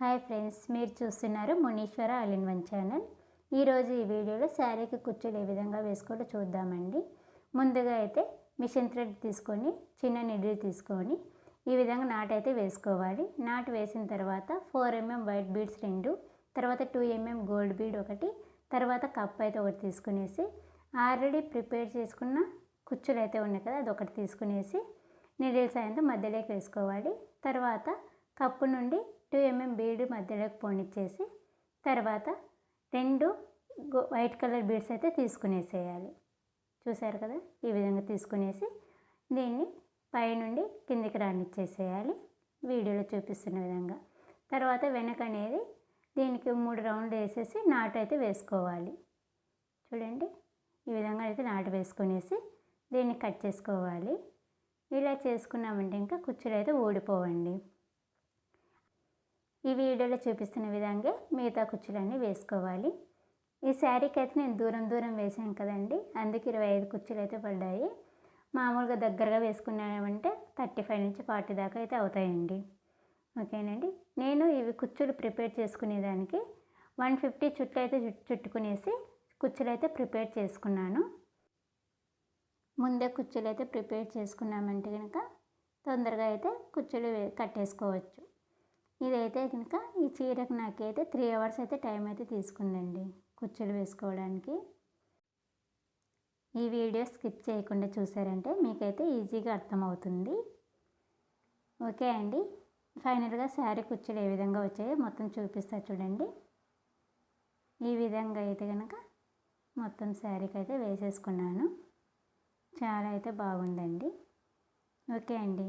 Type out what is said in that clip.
Hi friends మీరు చూస్తున్నారు Muneeshwara all in one channel. ఈరోజు ఈ వీడియోలో శారీకి కుచ్చులు ఏ విధంగా వేసుకోవాలో చూద్దామండి. ముందుగా అయితే మిషన్ థ్రెడ్ తీసుకొని చిన్న నిడిల్ తీసుకొని ఈ విధంగా నాట్ అయితే వేసుకోవాలి. నాట్ వేసిన తర్వాత ఫోర్ ఎంఎం వైట్ బీడ్స్ రెండు తర్వాత టూ ఎంఎం గోల్డ్ బీడ్ ఒకటి తర్వాత కప్ అయితే ఒకటి తీసుకునేసి ఆల్రెడీ ప్రిపేర్ చేసుకున్న కుచ్చులు అయితే ఉన్నాయి కదా అది ఒకటి తీసుకునేసి నిడిల్స్ సాయంతో మధ్యలోకి వేసుకోవాలి. తర్వాత కప్పు నుండి టూ ఎంఎం బీడ్ మధ్యలోకి పోనిచ్చేసి తర్వాత రెండు వైట్ కలర్ బీడ్స్ అయితే తీసుకునేసేయాలి. చూసారు కదా? ఈ విధంగా తీసుకునేసి దీన్ని పైనుండి కిందికి రానిచ్చేసేయాలి. వీడియోలో చూపిస్తున్న విధంగా. తర్వాత వెనక అనేది దీనికి మూడు రౌండ్లు వేసేసి నాటు అయితే వేసుకోవాలి. చూడండి. ఈ విధంగా అయితే నాటు వేసుకునేసి దీన్ని కట్ చేసుకోవాలి. ఇలా చేసుకున్నామంటే ఇంకా కుచ్చులు అయితే ఊడిపోవండి. ఈ వీడియోలో చూపిస్తున్న విధంగా మిగతా కుచ్చులన్నీ వేసుకోవాలి. ఈ శారీకి అయితే నేను దూరం దూరం వేసాను కదండి. అందుకే ఇరవై ఐదు కుచ్చులు అయితే పడ్డాయి. మామూలుగా దగ్గరగా వేసుకున్నామంటే థర్టీ ఫైవ్ నుంచి ఫార్టీ దాకా అయితే అవుతాయండి. ఓకేనండి? నేను ఇవి కుచ్చులు ప్రిపేర్ చేసుకునేదానికి వన్ ఫిఫ్టీ చుట్లు అయితే చుట్టుకునేసి కుచ్చులు అయితే ప్రిపేర్ చేసుకున్నాను. ముందే కుచ్చులు అయితే ప్రిపేర్ చేసుకున్నామంటే కనుక తొందరగా అయితే కుచ్చులు కట్టేసుకోవచ్చు. ఇదైతే కనుక ఈ చీరకు నాకైతే త్రీ అవర్స్ అయితే టైం అయితే తీసుకుందండి కుచ్చులు వేసుకోవడానికి. ఈ వీడియో స్కిప్ చేయకుండా చూసారంటే మీకైతే ఈజీగా అర్థమవుతుంది. ఓకే అండి. ఫైనల్గా శారీ కుచ్చులు ఏ విధంగా వచ్చాయో మొత్తం చూపిస్తా చూడండి. ఈ విధంగా అయితే కనుక మొత్తం శారీకి అయితే వేసేసుకున్నాను. చాలా అయితే బాగుందండి. ఓకే అండి.